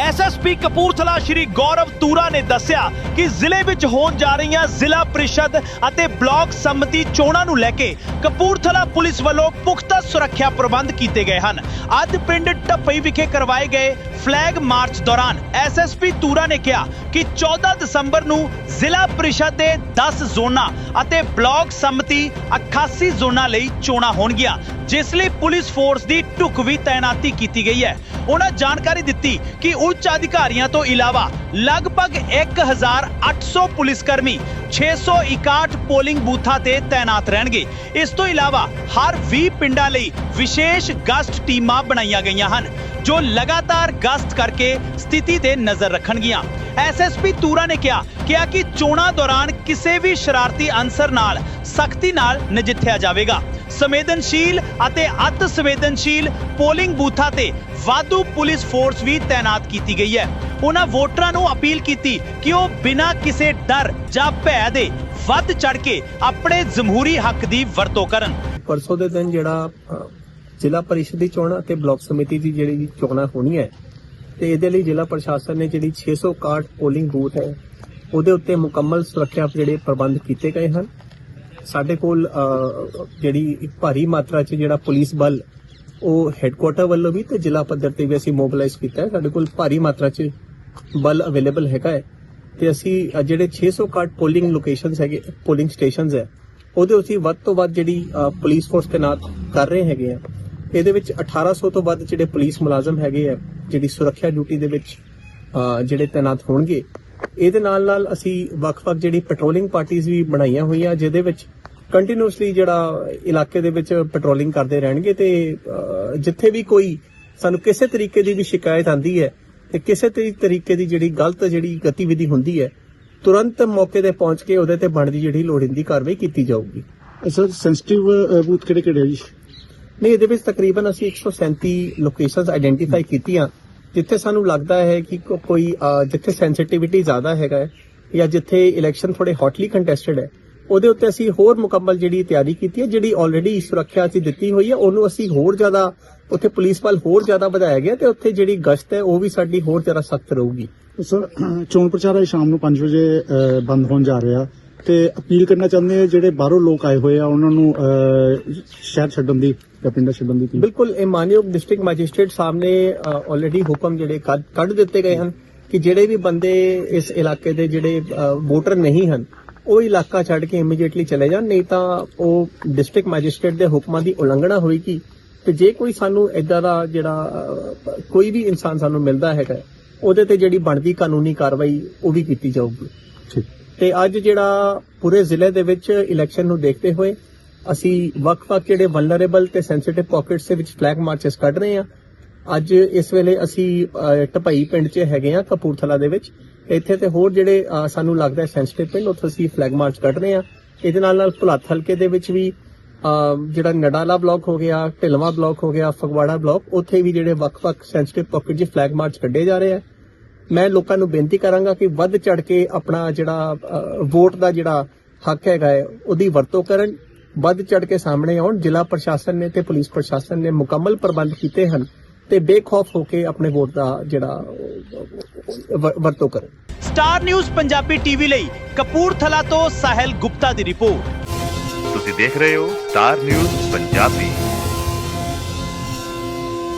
SSP Kapurthala Shri Gaurav Toora ਨੇ ਦੱਸਿਆ ਕਿ ਜ਼ਿਲ੍ਹੇ ਵਿੱਚ ਹੋਣ ਜਾ ਰਹੀਆਂ ਜ਼ਿਲ੍ਹਾ ਪ੍ਰੀਸ਼ਦ ਅਤੇ ਬਲਾਕ ਸੰਮਤੀ ਚੋਣਾਂ ਨੂੰ ਲੈ ਕੇ ਕਪੂਰਥਲਾ ਪੁਲਿਸ ਵੱਲੋਂ ਪੁਖਤਾ ਸੁਰੱਖਿਆ ਪ੍ਰਬੰਧ ਕੀਤੇ ਗਏ ਹਨ। ਅੱਜ ਪਿੰਡ ਟੱਪਈ ਵਿਖੇ ਕਰਵਾਏ ਗਏ ਫਲੈਗ ਮਾਰਚ ਦੌਰਾਨ ਐਸਐਸਪੀ ਤੂਰਾ ਨੇ ਕਿਹਾ ਕਿ 14 ਦਸੰਬਰ ਨੂੰ ਜ਼ਿਲ੍ਹਾ ਪ੍ਰੀਸ਼ਦ ਦੇ 10 ਜ਼ੋਨਾਂ ਅਤੇ ਬਲਾਕ ਸੰਮਤੀ 88 ਜ਼ੋਨਾਂ ਲਈ ਚੋਣਾਂ ਹੋਣਗੀਆਂ। ਜਿਸ ਲਈ ਪੁਲਿਸ ਫੋਰਸ ਦੀ ਢੁਕਵੀਂ ਤਾਇਨਾਤੀ ਕੀਤੀ ਗਈ ਹੈ। ਉਹਨਾਂ ਜਾਣਕਾਰੀ ਦਿੱਤੀ ਕਿ ਉੱਚ ਅਧਿਕਾਰੀਆਂ ਤੋਂ ਇਲਾਵਾ ਲਗਭਗ 1800 ਪੁਲਿਸ ਕਰਮੀ 661 ਪੋਲਿੰਗ ਬੂਥਾਂ ਤੇ ਤਾਇਨਾਤ ਰਹਿਣਗੇ। ਇਸ ਤੋਂ ਇਲਾਵਾ ਹਰ 20 ਪਿੰਡਾਂ ਲਈ ਵਿਸ਼ੇਸ਼ ਗਸ਼ਤ ਟੀਮਾਂ ਬਣਾਈਆਂ ਗਈਆਂ ਹਨ, ਜੋ ਲਗਾਤਾਰ ਗਸ਼ਤ ਕਰਕੇ ਸਥਿਤੀ ਤੇ ਨਜ਼ਰ ਰੱਖਣਗੀਆਂ। ਐਸਐਸਪੀ ਤੂਰਾ ਨੇ ਕਿਹਾ ਕਿਹਾ ਕਿ ਚੋਣਾਂ ਦੌਰਾਨ ਕਿਸੇ ਵੀ ਸ਼ਰਾਰਤੀ ਅਨਸਰ ਨਾਲ ਸਖਤੀ ਨਾਲ ਨਜਿੱਠਿਆ ਜਾਵੇਗਾ। ਸੰਵੇਦਨਸ਼ੀਲ ਅਤੇ ਅਤ ਸੰਵੇਦਨਸ਼ੀਲ ਪੋਲਿੰਗ ਬੂਥਾਂ ਤੇ ਵਾਧੂ ਪੁਲਿਸ ਫੋਰਸ ਵੀ ਤਾਇਨਾਤ ਕੀਤੀ ਗਈ ਹੈ। ਉਹਨਾਂ ਵੋਟਰਾਂ ਨੂੰ ਅਪੀਲ ਕੀਤੀ ਕਿ ਉਹ ਬਿਨਾਂ ਕਿਸੇ ਡਰ ਜਾਂ ਭੈ ਦੇ ਵੱਧ ਚੜ ਕੇ ਆਪਣੇ ਜਮਹੂਰੀ ਹੱਕ ਦੀ ਵਰਤੋਂ ਕਰਨ। ਪਰਸੋਂ ਦੇ ਦਿਨ ਜਿਹੜਾ ਜ਼ਿਲ੍ਹਾ ਪਰਿਸ਼ਦ ਦੀ ਚੋਣ ਅਤੇ ਬਲਾਕ ਸਮਿਤੀ ਦੀ ਜਿਹੜੀ ਚੋਣਾਂ ਹੋਣੀਆਂ ਹੈ ਤੇ ਇਹਦੇ ਲਈ ਜ਼ਿਲ੍ਹਾ ਪ੍ਰਸ਼ਾਸਨ ਨੇ ਜਿਹੜੀ 661 ਪੋਲਿੰਗ ਬੂਥ ਹੈ, ਉਹਦੇ ਉੱਤੇ ਮੁਕੰਮਲ ਸੁਰੱਖਿਆ ਜਿਹੜੇ ਪ੍ਰਬੰਧ ਕੀਤੇ ਗਏ ਹਨ। ਸਾਡੇ ਕੋਲ ਜਿਹੜੀ ਇੱਕ ਭਾਰੀ ਮਾਤਰਾ 'ਚ ਜਿਹੜਾ ਪੁਲਿਸ ਬਲ ਉਹ ਹੈੱਡਕੁਆਟਰ ਵੱਲੋਂ ਵੀ ਤੇ ਜ਼ਿਲ੍ਹਾ ਪੱਧਰ ਤੇ ਵੀ ਅਸੀਂ ਮੋਬਿਲਾਈਜ਼ ਕੀਤਾ ਹੈ। ਸਾਡੇ ਕੋਲ ਭਾਰੀ ਮਾਤਰਾ 'ਚ ਬਲ ਅਵੇਲੇਬਲ ਹੈਗਾ ਹੈ ਤੇ ਅਸੀਂ ਅ, ਜਿਹੜੇ 661 ਪੋਲਿੰਗ ਲੋਕੇਸ਼ਨਸ ਹੈਗੇ ਪੋਲਿੰਗ ਸਟੇਸ਼ਨਸ ਹੈ ਉਹਦੇ ਉੱਤੇ ਵੱਧ ਤੋਂ ਵੱਧ ਜਿਹੜੀ ਪੁਲਿਸ ਫੋਰਸ ਤੈਨਾਤ ਕਰ ਰਹੇ ਹੈਗੇ ਆ। ਇਹਦੇ ਵਿੱਚ 1800 ਤੋਂ ਵੱਧ ਜਿਹੜੇ ਪੁਲਿਸ ਮੁਲਾਜ਼ਮ ਹੈਗੇ ਆ ਜਿਹੜੀ ਸੁਰੱਖਿਆ ਡਿਊਟੀ ਦੇ ਵਿੱਚ ਜਿਹੜੇ ਤੈਨਾਤ ਹੋਣਗੇ ਇਹਦੇ ਨਾਲ ਨਾਲ ਅਸੀਂ ਵੱਖ-ਵੱਖ ਜਿਹੜੀ ਪੈਟਰੋਲਿੰਗ ਪਾਰਟੀਆਂ ਵੀ ਬਣਾਈਆਂ ਹੋਈਆਂ ਜਿਹਦੇ ਵਿੱਚ ਕੰਟੀਨਿਊਸਲੀ ਜਿਹੜਾ ਇਲਾਕੇ ਦੇ ਵਿੱਚ ਪੈਟਰੋਲਿੰਗ ਕਰਦੇ ਰਹਿਣਗੇ ਤੇ ਜਿੱਥੇ ਵੀ ਕੋਈ ਸਾਨੂੰ ਕਿਸੇ ਤਰੀਕੇ ਦੀ ਵੀ ਸ਼ਿਕਾਇਤ ਆਂਦੀ ਹੈ ਤੇ ਕਿਸੇ ਤਰੀ- ਤਰੀਕੇ ਦੀ ਜਿਹੜੀ ਗਲਤ ਜਿਹੜੀ ਗਤੀਵਿਧੀ ਹੁੰਦੀ ਹੈ ਤੁਰੰਤ ਮੌਕੇ ਤੇ ਪਹੁੰਚ ਕੇ ਉਹਦੇ ਤੇ ਬਣਦੀ ਜਿਹੜੀ ਲੋੜੀਂਦੀ ਕਾਰਵਾਈ ਕੀਤੀ ਜਾਊਗੀ। ਸਰ ਸੈਂਸਿਟਿਵ ਬੂਥ ਕਿਹੜੇ ਕਿਹੜੇ ਆ ਜੀ? ਨਹੀਂ ਇਹਦੇ ਵਿੱਚ ਤਕਰੀਬਨ ਅਸੀਂ 137 ਲੋਕੇਸ਼ਨਸ ਆਇਡੈਂਟੀਫਾਈ ਕੀਤੀਆਂ। ਜਿੱਥੇ ਸਾਨੂੰ ਲੱਗਦਾ ਹੈ ਕਿ ਕੋਈ ਜਿੱਥੇ ਸੈਂਸਿਟੀਵਿਟੀ ਜ਼ਿਆਦਾ ਹੈਗਾ ਹੈ ਜਾਂ ਜਿੱਥੇ ਇਲੈਕਸ਼ਨ ਥੋੜੇ ਹੌਟਲੀ ਕੰਟੈਸਟਡ ਹੈ, ਉਹਦੇ ਉੱਤੇ ਅਸੀਂ ਹੋਰ ਮੁਕੰਮਲ ਜਿਹੜੀ ਤਿਆਰੀ ਕੀਤੀ ਹੈ, ਜਿਹੜੀ ਆਲਰੇਡੀ ਸੁਰੱਖਿਆ ਅਸੀਂ ਦਿੱਤੀ ਹੋਈ ਹੈ, ਉਹਨੂੰ ਅਸੀਂ ਹੋਰ ਜ਼ਿਆਦਾ, ਉੱਥੇ ਪੁਲਿਸ ਬਲ ਹੋਰ ਜ਼ਿਆਦਾ ਵਧਾਇਆ ਗਿਆ ਤੇ ਉੱਥੇ ਜਿਹੜੀ ਗਸ਼ਤ ਹੈ, ਉਹ ਵੀ ਸਾਡੀ ਹੋਰ ਜ਼ਿਆਦਾ ਸਖਤ ਰਹੂਗੀ। ਸਰ, ਚੋਣ ਪ੍ਰਚਾਰ ਸ਼ਾਮ ਨੂੰ 5 ਵਜੇ ਬੰਦ ਹੋਣ ਜਾ ਰਿਹਾ। ਤੇ ਅਪੀਲ ਕਰਨਾ ਚਾਹੁੰਦੇ ਆ ਜਿਹੜੇ ਬਾਹਰੋਂ ਲੋਕ ਆਏ ਹੋਏ ਆ ਉਹਨਾਂ ਨੂੰ ਸ਼ਹਿਰ ਛੱਡਣ ਦੀ ਜਾਂ ਪਿੰਡਾਂ ਛੱਡਣ ਦੀ। ਬਿਲਕੁਲ ਇਹ ਮਾਨਯੋਗ ਡਿਸਟ੍ਰਿਕਟ ਮੈਜਿਸਟ੍ਰੇਟ ਸਾਹਮਣੇ ਆਲਰੇਡੀ ਹੁਕਮ ਜਿਹੜੇ ਕੱਢ ਦਿੱਤੇ ਗਏ ਹਨ ਕਿ ਜਿਹੜੇ ਵੀ ਬੰਦੇ ਇਸ ਇਲਾਕੇ ਦੇ ਜਿਹੜੇ ਵੋਟਰ ਨਹੀਂ ਹਨ ਉਹ ਇਲਾਕਾ ਛੱਡ ਕੇ ਇਮੀਡੀਏਟਲੀ ਚਲੇ ਜਾਣ ਨਹੀਂ ਤਾਂ ਉਹ ਡਿਸਟ੍ਰਿਕਟ ਮੈਜਿਸਟ੍ਰੇਟ ਦੇ ਹੁਕਮਾਂ ਦੀ ਉਲੰਘਣਾ ਹੋਏਗੀ। ਤੇ ਜੇ ਕੋਈ ਸਾਨੂੰ ਇਦਾਂ ਦਾ ਜਿਹੜਾ ਕੋਈ ਵੀ ਇਨਸਾਨ ਸਾਨੂੰ ਮਿਲਦਾ ਹੈਗਾ ਉਹਦੇ ਤੇ ਜਿਹੜੀ ਬਣਦੀ ਕਾਨੂੰਨੀ ਕਾਰਵਾਈ ਉਹ ਵੀ ਕੀਤੀ ਜਾਊਗੀ। ਠੀਕ। ਤੇ ਅੱਜ ਜਿਹੜਾ ਪੂਰੇ ਜ਼ਿਲ੍ਹੇ ਦੇ ਵਿੱਚ ਇਲੈਕਸ਼ਨ ਨੂੰ ਦੇਖਦੇ ਹੋਏ ਅਸੀਂ ਵੱਖ-ਵੱਖ ਜਿਹੜੇ ਵਲਨਰੇਬਲ ਤੇ ਸੈਂਸਿਟਿਵ ਪਾਕਟਸ ਦੇ ਵਿੱਚ ਫਲੈਗ ਮਾਰਚਸ ਕੱਢ ਰਹੇ ਹਾਂ। ਅੱਜ ਇਸ ਵੇਲੇ ਅਸੀਂ ਅਹ, ਟਪਈ ਪਿੰਡ 'ਚ ਹੈਗੇ ਆ ਕਪੂਰਥਲਾ ਦੇ ਵਿੱਚ। ਇੱਥੇ ਤੇ ਹੋਰ ਜਿਹੜੇ ਸਾਨੂੰ ਲੱਗਦਾ ਸੈਂਸਿਟਿਵ ਪਿੰਡ ਉੱਥੇ ਅਸੀਂ ਫਲੈਗ ਮਾਰਚ ਕੱਢ ਰਹੇ ਹਾਂ। ਇਹਦੇ ਨਾਲ ਨਾਲ ਭੁਲਾਥ ਹਲਕੇ ਦੇ ਵਿੱਚ ਵੀ ਜਿਹੜਾ ਨਡਾਲਾ ਬਲਾਕ ਹੋ ਗਿਆ ਢਿਲਵਾ ਬਲਾਕ ਹੋ ਗਿਆ ਫਗਵਾੜਾ ਬਲਾਕ ਉੱਥੇ ਵੀ ਜਿਹੜੇ ਵੱਖ-ਵੱਖ ਸੈਂਸਿਟਿਵ ਪਾਕਟ 'ਚ ਫਲੈਗ ਮਾਰਚ ਕੱਢੇ ਜਾ ਰਹੇ ਆ। ਮੈਂ ਲੋਕਾਂ ਨੂੰ ਬੇਨਤੀ ਕਰਾਂਗਾ ਕਿ ਵੱਧ ਚੜ ਕੇ ਆਪਣਾ ਜਿਹੜਾ ਵੋਟ ਦਾ ਜਿਹੜਾ ਹੱਕ ਹੈਗਾ ਹੈ ਉਹਦੀ ਵਰਤੋਂ ਕਰਨ ਵੱਧ ਚੜ ਕੇ ਸਾਹਮਣੇ ਆਉਣ। ਜ਼ਿਲ੍ਹਾ ਪ੍ਰਸ਼ਾਸਨ ਨੇ ਤੇ ਪੁਲਿਸ ਪ੍ਰਸ਼ਾਸਨ ਨੇ ਮੁਕੰਮਲ ਪ੍ਰਬੰਧ ਕੀਤੇ ਹਨ ਤੇ ਬੇਖੌਫ ਹੋ ਕੇ ਆਪਣੇ ਵੋਟ ਦਾ ਜਿਹੜਾ ਵਰਤੋਂ ਕਰਨ। ਸਟਾਰ ਨਿਊਜ਼ ਪੰਜਾਬੀ ਟੀਵੀ ਲਈ ਕਪੂਰਥਲਾ ਤੋਂ ਸਾਹਿਲ ਗੁਪਤਾ ਦੀ ਰਿਪੋਰਟ। ਤੁਸੀਂ ਦੇਖ ਰਹੇ ਹੋ ਸਟਾਰ ਨਿਊਜ਼ ਪੰਜਾਬੀ।